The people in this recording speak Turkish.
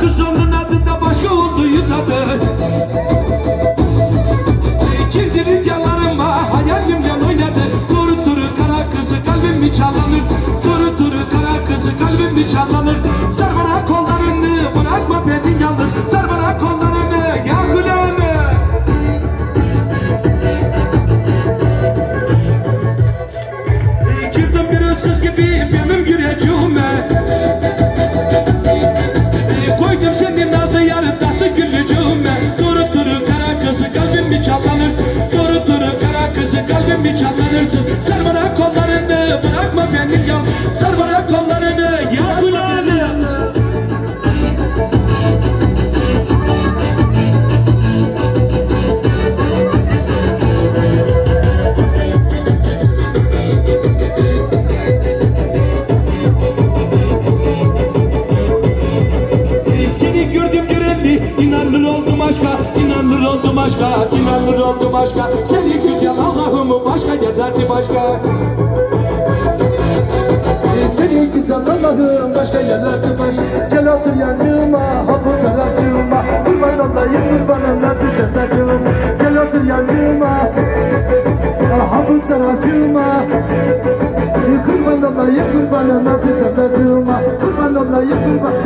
kız onun adı da başka oldu tadı. Girdi rüyalarıma hayalimle oynadı. Duru duru kara kızı kalbim bir çalanır. Duru duru kara kızı kalbim bir çalanır. Sar bana kollarını bırakma beni kalbim bir çallanırsın Sar bana kollarını bırakma beni yal Sar bana kollarını görendi inanır oldum aşka inanır oldum aşka inanır oldum aşka. Seni güzel Allah'ım başka yerlerde başka. Seni güzel Allah'ım başka yerlerde baş Celaldır yancıma, hapıdır acıma Kurban olayım kurbanım nerede sevdacığım Celaldır yancıma, hapıdır acıma Kurban olayım kurbanım nerede sevdacığıma Kurban olayım kurban